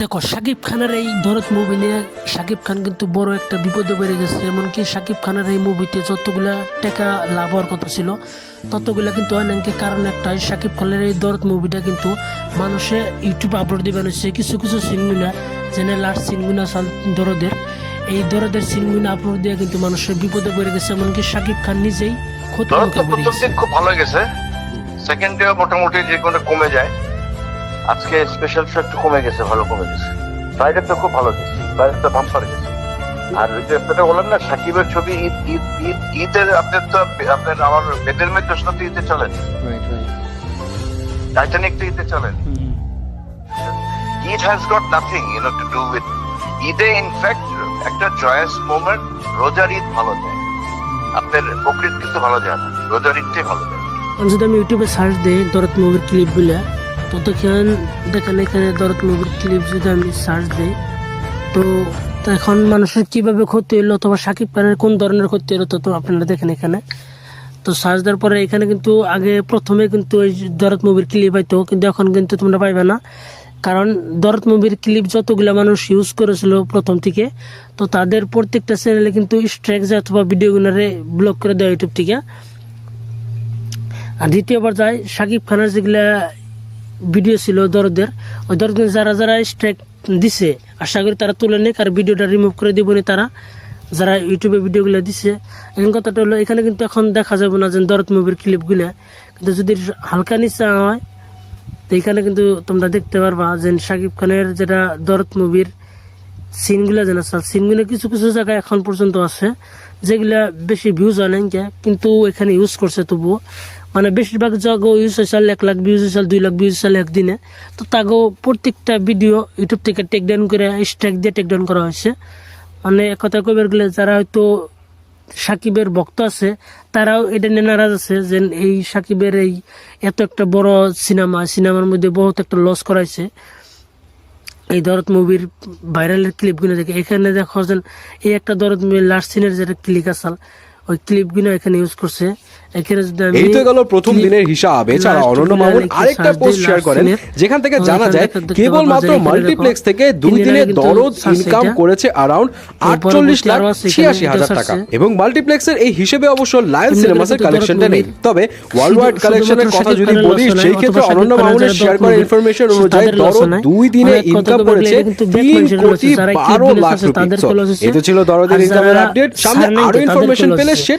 দেখো শাকিব খানের এই ধরত মুভি নিয়ে শাকিব খান কিন্তু বড় একটা বিপদে বেড়ে গেছে। এমনকি শাকিব খানের এই মুভিতে যতগুলা টাকা লাভ হওয়ার কথা ছিল ততগুলা কিন্তু নাকি কারণ একটাই শাকিব খানের এই দরদ মুভিটা কিন্তু মানুষে ইউটিউবে আপলোড দিবেন হচ্ছে কিছু কিছু সিনগুলা যেনে লাস্ট সিনগুলা সাল দরদের এই দরদের সিনগুলা আপলোড দিয়ে কিন্তু মানুষের বিপদে পড়ে গেছে। এমনকি শাকিব খান নিজেই ক্ষতি খুব ভালো গেছে। সেকেন্ড ডে মোটামুটি যে কোনো কমে যায়। আজকে স্পেশাল শো একটু কমে গেছে ভালো কমে গেছে। ফ্রাইডে তো খুব ভালো গেছে ফ্রাইডে তো ভাম্পার গেছে। আর ওই যে আপনারা বললেন না সাকিবের ছবি ঈদ ঈদ ঈদ ঈদের আপনার তো আপনার আমার বেদের মেয়ে কৃষ্ণ তো ঈদে চলেন. টাইটানিক তো ঈদে চলেন Eid has got nothing you know to do with ঈদে ইনফ্যাক্ট একটা জয়াস মোমেন্ট রোজার ঈদ ভালো যায়। আপনার বকরিদ কিন্তু ভালো যায় না রোজার ঈদটাই ভালো যায়। যদি আমি ইউটিউবে সার্চ দিই দরদ মুভির ক্লিপগুলো তো দেখেন এখানে দরদ মুভির ক্লিপ যদি আমি সার্চ দিই, তো এখন মানুষের কীভাবে ক্ষতি হলো অথবা সাকিব খানের কোন ধরনের ক্ষতি হলো তো আপনারা দেখেন এখানে। তো সার্চ দেওয়ার পরে এখানে কিন্তু আগে প্রথমে কিন্তু ওই দরদ মুভির ক্লিপ হয়তো কিন্তু এখন কিন্তু তোমরা পাইবে না। কারণ দরদ মুভির ক্লিপ যতগুলো মানুষ ইউজ করেছিল প্রথম থেকে, তো তাদের প্রত্যেকটা চ্যানেলে কিন্তু স্ট্রাইক যায় অথবা ভিডিওগুলোরে ব্লক করে দেয় ইউটিউব থেকে। আর দ্বিতীয়বার যায় সাকিব খানের যেগুলা ভিডিও ছিল দরদের। ওই দরদের যারা যারা স্ট্রাইক দিছে, আশা করি তারা তুলে নেই আর ভিডিওটা রিমুভ করে দিবনি তারা। যারা ইউটিউবে ভিডিওগুলো দিছে, এখন কথাটা হলো এখানে কিন্তু এখন দেখা যাবে না যে দরদ মুভির ক্লিপগুলো কিন্তু যদি হালকা নিচে হয়, তো এখানে কিন্তু তোমরা দেখতে পারবা যে সাকিব খানের যেটা দরদ মুভির সিনগুলো যেন আছে সিনগুলো কিছু কিছু জায়গায় এখন পর্যন্ত আছে, যেগুলা বেশি ভিউজ হয় নাই কিন্তু এখানে ইউজ করছে তবুও। মানে বেশিরভাগ জায়গাও ইউজ হয়েছিল এক লাখ ভিউজ হয়েছিল দুই লাখ ভিউজ হয়েছিল একদিনে তো তাকেও প্রত্যেকটা ভিডিও ইউটিউব থেকে টেক ডাউন করে স্ট্রাইক দিয়ে টেক ডাউন করা হয়েছে। মানে কথা কইবার গেলে যারা হয়তো সাকিবের ভক্ত আছে, তারাও এটা নিয়ে নারাজ আছে যে এই সাকিবের এই এত একটা বড় সিনেমা সিনেমার মধ্যে বহুত একটা লস করাইছে। এই দরদ মুভির ভাইরালের ক্লিপগুলো দেখে, এখানে দেখো যে এই একটা দরদ মুভির লাস্ট সিনের যেটা ক্লিক আসাল ওই ক্লিপগুলো এখানে ইউজ করছে। এই তো গেল প্রথম দিনের হিসাব। এছাড়া অনন্য মামুন আরেকটা পোস্ট শেয়ার করেন যেখান থেকে জানা যায় কেবলমাত্র মাল্টিপ্লেক্স থেকে দুই দিনে দরদ ইনকাম করেছে অ্যারাউন্ড আটচল্লিশ লাখ ছিয়াশি হাজার টাকা। এবং মাল্টিপ্লেক্সের এই হিসেবে অবশ্য লায়ন সিনেমাসের কালেকশনটা নেই। তবে ওয়ার্ল্ড ওয়াইড কালেকশনের কথা যদি বলি সেই ক্ষেত্রে অনন্য মামুনের শেয়ার করা ইনফরমেশন অনুযায়ী দরদ দুই দিনে ইনকাম করেছে তিন কোটি বারো লাখ রুপি তাদের So, loss হয়েছে। এই তো ছিল দরদের ইনকামের আপডেট সামনে আরও ইনফরমেশন পেলে সেটা